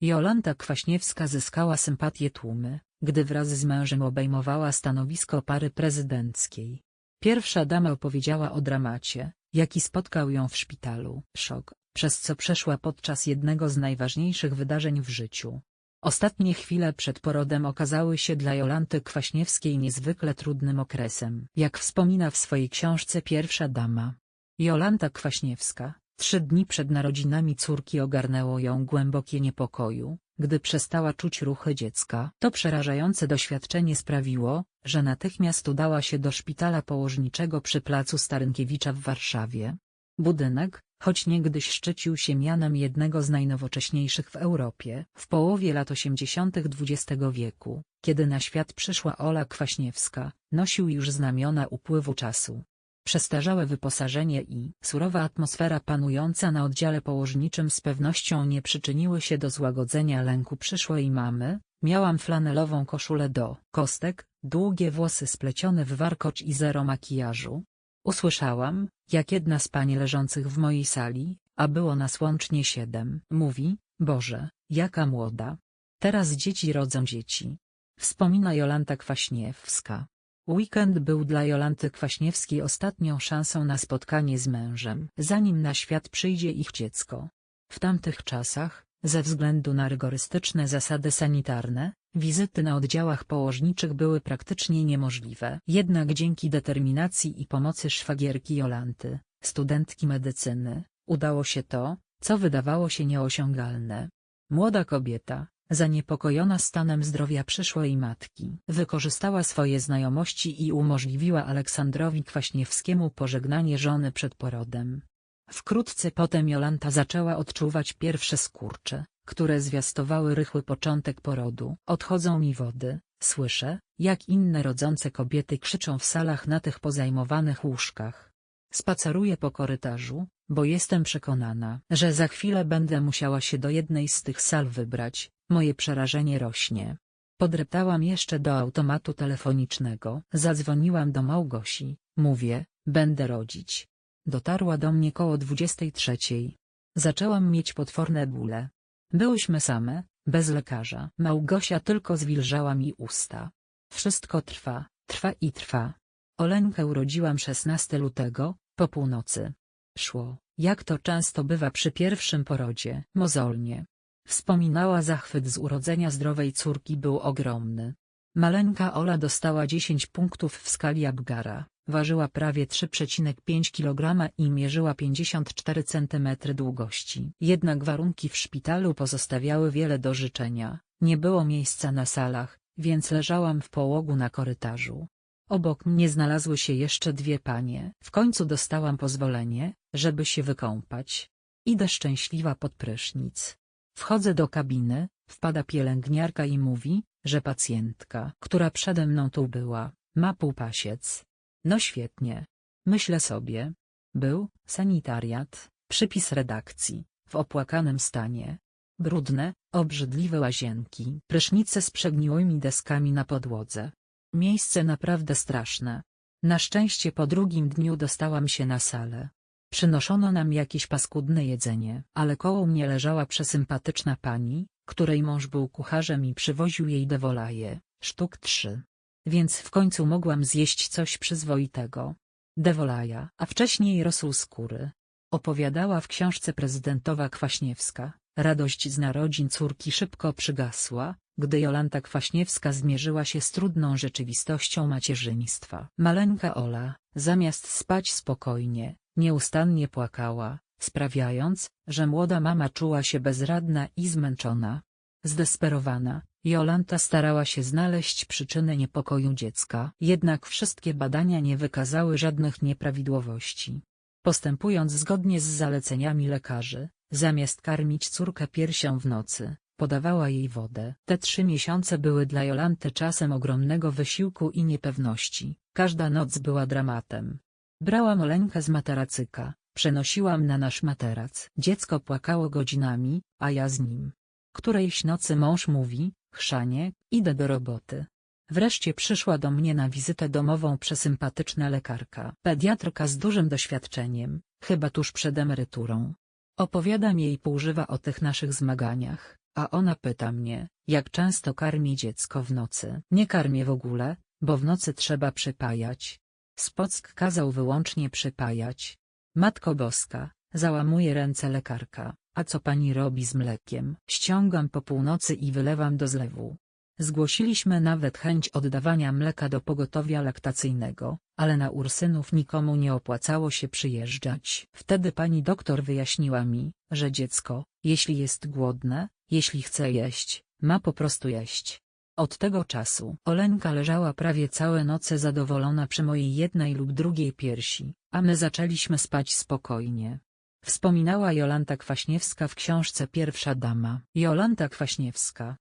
Jolanta Kwaśniewska zyskała sympatię tłumy, gdy wraz z mężem obejmowała stanowisko pary prezydenckiej. Pierwsza dama opowiedziała o dramacie, jaki spotkał ją w szpitalu, szok, przez co przeszła podczas jednego z najważniejszych wydarzeń w życiu. Ostatnie chwile przed porodem okazały się dla Jolanty Kwaśniewskiej niezwykle trudnym okresem, jak wspomina w swojej książce Pierwsza Dama. Jolanta Kwaśniewska, trzy dni przed narodzinami córki ogarnęło ją głębokie niepokoju, gdy przestała czuć ruchy dziecka. To przerażające doświadczenie sprawiło, że natychmiast udała się do szpitala położniczego przy placu Starynkiewicza w Warszawie. Budynek, choć niegdyś szczycił się mianem jednego z najnowocześniejszych w Europie, w połowie lat 80. XX wieku, kiedy na świat przyszła Ola Kwaśniewska, nosił już znamiona upływu czasu. Przestarzałe wyposażenie i surowa atmosfera panująca na oddziale położniczym z pewnością nie przyczyniły się do złagodzenia lęku przyszłej mamy, miałam flanelową koszulę do kostek, długie włosy splecione w warkocz i zero makijażu. Usłyszałam, jak jedna z pań leżących w mojej sali, a było nas łącznie siedem, mówi, Boże, jaka młoda. Teraz dzieci rodzą dzieci. Wspomina Jolanta Kwaśniewska. Weekend był dla Jolanty Kwaśniewskiej ostatnią szansą na spotkanie z mężem, zanim na świat przyjdzie ich dziecko. W tamtych czasach, ze względu na rygorystyczne zasady sanitarne, wizyty na oddziałach położniczych były praktycznie niemożliwe. Jednak dzięki determinacji i pomocy szwagierki Jolanty, studentki medycyny, udało się to, co wydawało się nieosiągalne. Młoda kobieta, Zaniepokojona stanem zdrowia przyszłej matki, wykorzystała swoje znajomości i umożliwiła Aleksandrowi Kwaśniewskiemu pożegnanie żony przed porodem. Wkrótce potem Jolanta zaczęła odczuwać pierwsze skurcze, które zwiastowały rychły początek porodu. Odchodzą mi wody, słyszę, jak inne rodzące kobiety krzyczą w salach na tych pozajmowanych łóżkach. Spaceruję po korytarzu, bo jestem przekonana, że za chwilę będę musiała się do jednej z tych sal wybrać, Moje przerażenie rośnie. Podreptałam jeszcze do automatu telefonicznego. Zadzwoniłam do Małgosi. Mówię, będę rodzić. Dotarła do mnie koło 23. Zaczęłam mieć potworne bóle. Byłyśmy same, bez lekarza. Małgosia tylko zwilżała mi usta. Wszystko trwa, trwa i trwa. Oleńkę urodziłam 16 lutego, po północy. Szło, jak to często bywa przy pierwszym porodzie, mozolnie. Wspominała zachwyt z urodzenia zdrowej córki był ogromny. Maleńka Ola dostała 10 punktów w skali Abgara, ważyła prawie 3,5 kg i mierzyła 54 cm długości. Jednak warunki w szpitalu pozostawiały wiele do życzenia, nie było miejsca na salach, więc leżałam w połogu na korytarzu. Obok mnie znalazły się jeszcze dwie panie. W końcu dostałam pozwolenie, żeby się wykąpać. Idę szczęśliwa pod prysznic. Wchodzę do kabiny, wpada pielęgniarka i mówi, że pacjentka, która przede mną tu była, ma półpasiec. No świetnie. Myślę sobie. Był, sanitariat, przypis redakcji, w opłakanym stanie. Brudne, obrzydliwe łazienki, prysznice z przegniłymi deskami na podłodze. Miejsce naprawdę straszne. Na szczęście po drugim dniu dostałam się na salę. Przynoszono nam jakieś paskudne jedzenie, ale koło mnie leżała przesympatyczna pani, której mąż był kucharzem i przywoził jej dewolaje, sztuk trzy. Więc w końcu mogłam zjeść coś przyzwoitego. Dewolaja, a wcześniej rosół skóry. Opowiadała w książce prezydentowa Kwaśniewska, radość z narodzin córki szybko przygasła, gdy Jolanta Kwaśniewska zmierzyła się z trudną rzeczywistością macierzyństwa. Maleńka Ola, zamiast spać spokojnie, Nieustannie płakała, sprawiając, że młoda mama czuła się bezradna i zmęczona. Zdesperowana, Jolanta starała się znaleźć przyczynę niepokoju dziecka, jednak wszystkie badania nie wykazały żadnych nieprawidłowości. Postępując zgodnie z zaleceniami lekarzy, zamiast karmić córkę piersią w nocy, podawała jej wodę. Te trzy miesiące były dla Jolanty czasem ogromnego wysiłku i niepewności, każda noc była dramatem. Brałam Oleńkę z materacyka, przenosiłam na nasz materac. Dziecko płakało godzinami, a ja z nim. Którejś nocy mąż mówi, chrzanie, idę do roboty. Wreszcie przyszła do mnie na wizytę domową przesympatyczna lekarka. Pediatrka z dużym doświadczeniem, chyba tuż przed emeryturą. Opowiadam jej półżywa o tych naszych zmaganiach, A ona pyta mnie, jak często karmi dziecko w nocy. Nie karmię w ogóle, bo w nocy trzeba przypajać. Spock kazał wyłącznie przypajać. Matko Boska, załamuje ręce lekarka, a co pani robi z mlekiem? Ściągam po północy i wylewam do zlewu. Zgłosiliśmy nawet chęć oddawania mleka do pogotowia laktacyjnego, ale na Ursynów nikomu nie opłacało się przyjeżdżać. Wtedy pani doktor wyjaśniła mi, że dziecko, jeśli jest głodne, jeśli chce jeść, ma po prostu jeść. Od tego czasu Olenka leżała prawie całe noce zadowolona przy mojej jednej lub drugiej piersi, a my zaczęliśmy spać spokojnie. Wspominała Jolanta Kwaśniewska w książce Pierwsza Dama. Jolanta Kwaśniewska,